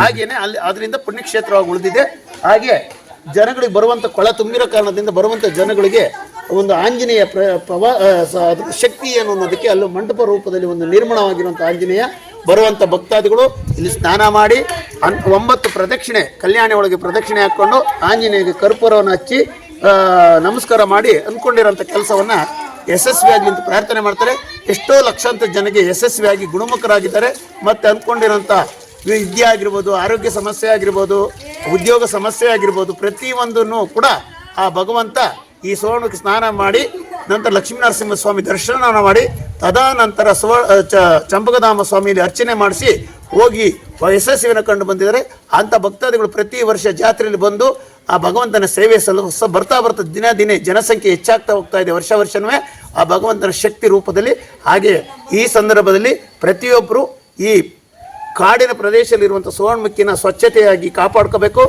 ಹಾಗೇನೆ ಅಲ್ಲಿ ಅದರಿಂದ ಪುಣ್ಯಕ್ಷೇತ್ರವಾಗಿ ಉಳಿದಿದೆ. ಹಾಗೆ ಜನಗಳಿಗೆ ಬರುವಂತ ಕೊಳ ತುಂಬಿರೋ ಕಾರಣದಿಂದ ಬರುವಂತ ಜನಗಳಿಗೆ ಒಂದು ಆಂಜನೇಯ ಪ್ರ, ಪ್ರವಾ ಶಕ್ತಿ ಏನು ಅನ್ನೋದಕ್ಕೆ ಅಲ್ಲಿ ಮಂಟಪ ರೂಪದಲ್ಲಿ ಒಂದು ನಿರ್ಮಾಣವಾಗಿರುವಂಥ ಆಂಜನೇಯ ಬರುವಂಥ ಭಕ್ತಾದಿಗಳು ಇಲ್ಲಿ ಸ್ನಾನ ಮಾಡಿ ಒಂಬತ್ತು ಪ್ರದಕ್ಷಿಣೆ, ಕಲ್ಯಾಣಿ ಒಳಗೆ ಪ್ರದಕ್ಷಿಣೆ ಹಾಕ್ಕೊಂಡು ಆಂಜನೇಯಗೆ ಕರ್ಪೂರವನ್ನು ಹಚ್ಚಿ ನಮಸ್ಕಾರ ಮಾಡಿ ಅಂದ್ಕೊಂಡಿರೋಂಥ ಕೆಲಸವನ್ನ ಯಶಸ್ವಿಯಾಗಿ ಅಂತ ಪ್ರಾರ್ಥನೆ ಮಾಡ್ತಾರೆ. ಎಷ್ಟೋ ಲಕ್ಷಾಂತರ ಜನಗೆ ಯಶಸ್ವಿಯಾಗಿ ಗುಣಮುಖರಾಗಿದ್ದಾರೆ. ಮತ್ತೆ ಅಂದ್ಕೊಂಡಿರೋಂಥ ವಿದ್ಯೆ ಆಗಿರ್ಬೋದು ಆರೋಗ್ಯ ಸಮಸ್ಯೆ ಆಗಿರ್ಬೋದು ಉದ್ಯೋಗ ಸಮಸ್ಯೆ ಆಗಿರ್ಬೋದು ಪ್ರತಿಯೊಂದನ್ನು ಕೂಡ ಆ ಭಗವಂತ ಈ ಸುವರ್ಣಕ್ಕೆ ಸ್ನಾನ ಮಾಡಿ, ನಂತರ ಲಕ್ಷ್ಮೀನರಸಿಂಹ ಸ್ವಾಮಿ ದರ್ಶನ ಮಾಡಿ, ತದನಂತರ ಸುವ ಚಂಪಕಧಾಮ ಸ್ವಾಮಿಯಲ್ಲಿ ಅರ್ಚನೆ ಮಾಡಿಸಿ, ಹೋಗಿ ಯಶಸ್ವಿನ ಕಂಡು ಬಂದಿದ್ದಾರೆ. ಅಂಥ ಭಕ್ತಾದಿಗಳು ಪ್ರತಿ ವರ್ಷ ಜಾತ್ರೆಯಲ್ಲಿ ಬಂದು ಆ ಭಗವಂತನ ಸೇವೆ ಸಲ್ಲ ಬರ್ತಾ ಬರ್ತಾ ದಿನ ದಿನೇ ಜನಸಂಖ್ಯೆ ಹೆಚ್ಚಾಗ್ತಾ ಹೋಗ್ತಾ ಇದೆ ವರ್ಷ ವರ್ಷವೇ ಆ ಭಗವಂತನ ಶಕ್ತಿ ರೂಪದಲ್ಲಿ, ಹಾಗೆ ಈ ಸಂದರ್ಭದಲ್ಲಿ ಪ್ರತಿಯೊಬ್ಬರು ಈ ಕಾಡಿನ ಪ್ರದೇಶದಲ್ಲಿರುವಂಥ ಸುವರ್ಣಮುಖಿನ ಸ್ವಚ್ಛತೆಯಾಗಿ ಕಾಪಾಡ್ಕೋಬೇಕು.